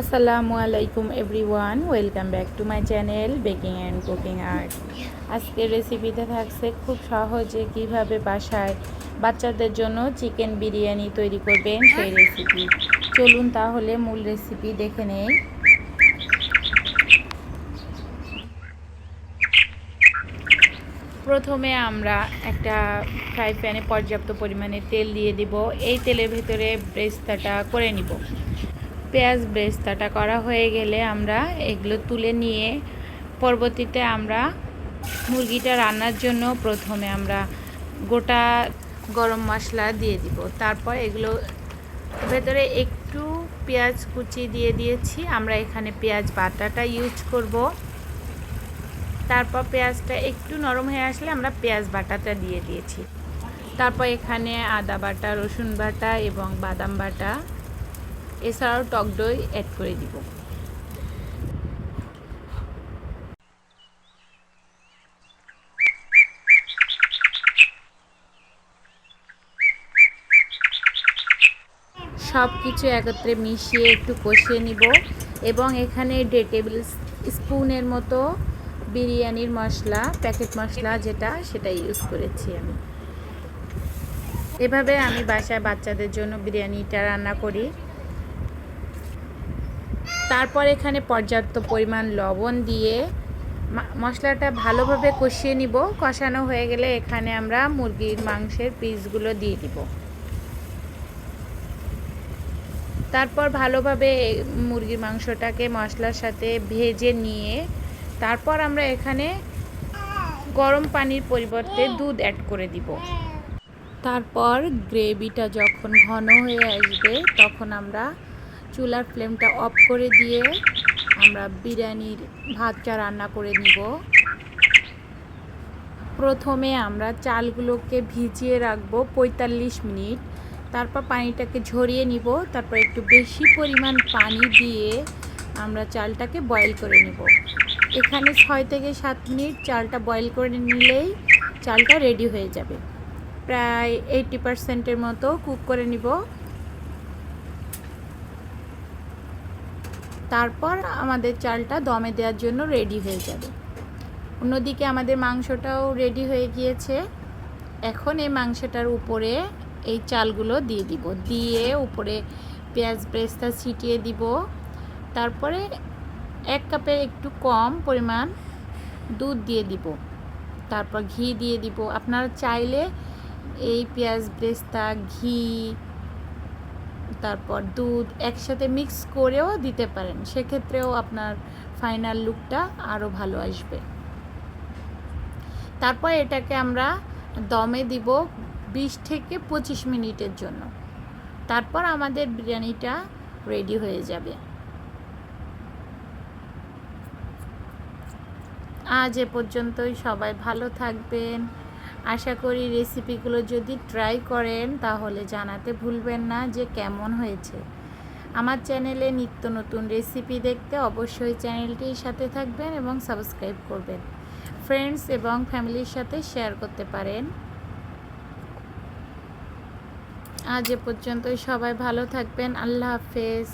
আসসালামু আলাইকুম everyone, welcome back to my channel baking and cooking art. আজকের রেসিপিতে থাকছে খুব সহজে কীভাবে বাসায় বাচ্চাদের জন্য চিকেন বিরিয়ানি তৈরি করবেন সেই রেসিপি। চলুন তাহলে মূল রেসিপি দেখে নেই। প্রথমে আমরা একটা ফ্রাই প্যানে পর্যাপ্ত পরিমাণে তেল দিয়ে দিব। এই তেলের ভেতরে ব্রেস্তাটা করে নিব। পেঁয়াজ ব্রেস্তাটা করা হয়ে গেলে আমরা এগুলো তুলে নিয়ে পরবর্তীতে আমরা মুরগিটা রান্নার জন্য প্রথমে আমরা গোটা গরম মশলা দিয়ে দিব। তারপর এগুলো ভেতরে একটু পেঁয়াজ কুচি দিয়ে দিয়েছি। আমরা এখানে পেঁয়াজ বাটাটা ইউজ করব। তারপর পেঁয়াজটা একটু নরম হয়ে আসলে আমরা পেঁয়াজ বাটাটা দিয়ে দিয়েছি। তারপর এখানে আদা বাটা, রসুন বাটা এবং বাদাম বাটা এছাড়াও টক দই অ্যাড করে দিব। সব কিছু একত্রে মিশিয়ে একটু কষিয়ে নিব এবং এখানে দেড় টেবিল স্পুনের মতো বিরিয়ানির মশলা প্যাকেট মশলা যেটা, সেটা ইউজ করেছি আমি। এভাবে আমি বাসায় বাচ্চাদের জন্য বিরিয়ানিটা রান্না করি। তারপর এখানে পর্যাপ্ত পরিমাণ লবণ দিয়ে মশলাটা ভালোভাবে কষিয়ে নিব। কষানো হয়ে গেলে এখানে আমরা মুরগির মাংসের পিসগুলো দিয়ে দিব। তারপর ভালোভাবে মুরগির মাংসটাকে মশলার সাথে ভেজে নিয়ে তারপর আমরা এখানে গরম পানির পরিবর্তে দুধ অ্যাড করে দিব। তারপর গ্রেভিটা যখন ঘন হয়ে আসবে তখন আমরা চুলার ফ্লেমটা অফ করে দিয়ে আমরা বিরিয়ানির ভাতটা রান্না করে নিব। প্রথমে আমরা চালগুলোকে ভিজিয়ে রাখব পঁয়তাল্লিশ মিনিট। তারপর পানিটাকে ঝরিয়ে নিব, তারপর একটু বেশি পরিমাণ পানি দিয়ে আমরা চালটাকে বয়েল করে নিব। এখানে ছয় থেকে সাত মিনিট চালটা বয়েল করে নিলেই চালটা রেডি হয়ে যাবে। প্রায় এইটি পারসেন্টের মতো কুক করে নিব। তারপর আমাদের চালটা দমে দেওয়ার জন্য রেডি হয়ে যাবে। অন্যদিকে আমাদের মাংসটাও রেডি হয়ে গিয়েছে। এখন এই মাংসটার উপরে এই চালগুলো দিয়ে দিব। দিয়ে উপরে পেঁয়াজ ব্রেস্তা ছিটিয়ে দিব। তারপরে এক কাপের একটু কম পরিমাণ দুধ দিয়ে দিব। তারপর ঘি দিয়ে দিব। আপনারা চাইলে এই পেঁয়াজ ব্রেস্তা, ঘি তারপর দুধ একসাথে মিক্স করেও দিতে পারেন। সেক্ষেত্রেও আপনার ফাইনাল লুকটা আরও ভালো আসবে। তারপর এটাকে আমরা দমে দিব বিশ থেকে পঁচিশ মিনিটের জন্য। তারপর আমাদের বিরিয়ানিটা রেডি হয়ে যাবে। আজ এ পর্যন্তই। সবাই ভালো থাকবেন। আশা করি রেসিপিগুলো যদি ট্রাই করেন, তাহলে জানাতে ভুলবেন না যে কেমন হয়েছে। আমার চ্যানেলে নিত্য নতুন রেসিপি দেখতে অবশ্যই চ্যানেলটির সাথে থাকবেন এবং সাবস্ক্রাইব করবেন। ফ্রেন্ডস এবং ফ্যামিলির সাথে শেয়ার করতে পারেন। আজ এ পর্যন্তই সবাই ভালো থাকবেন। আল্লাহ হাফেজ।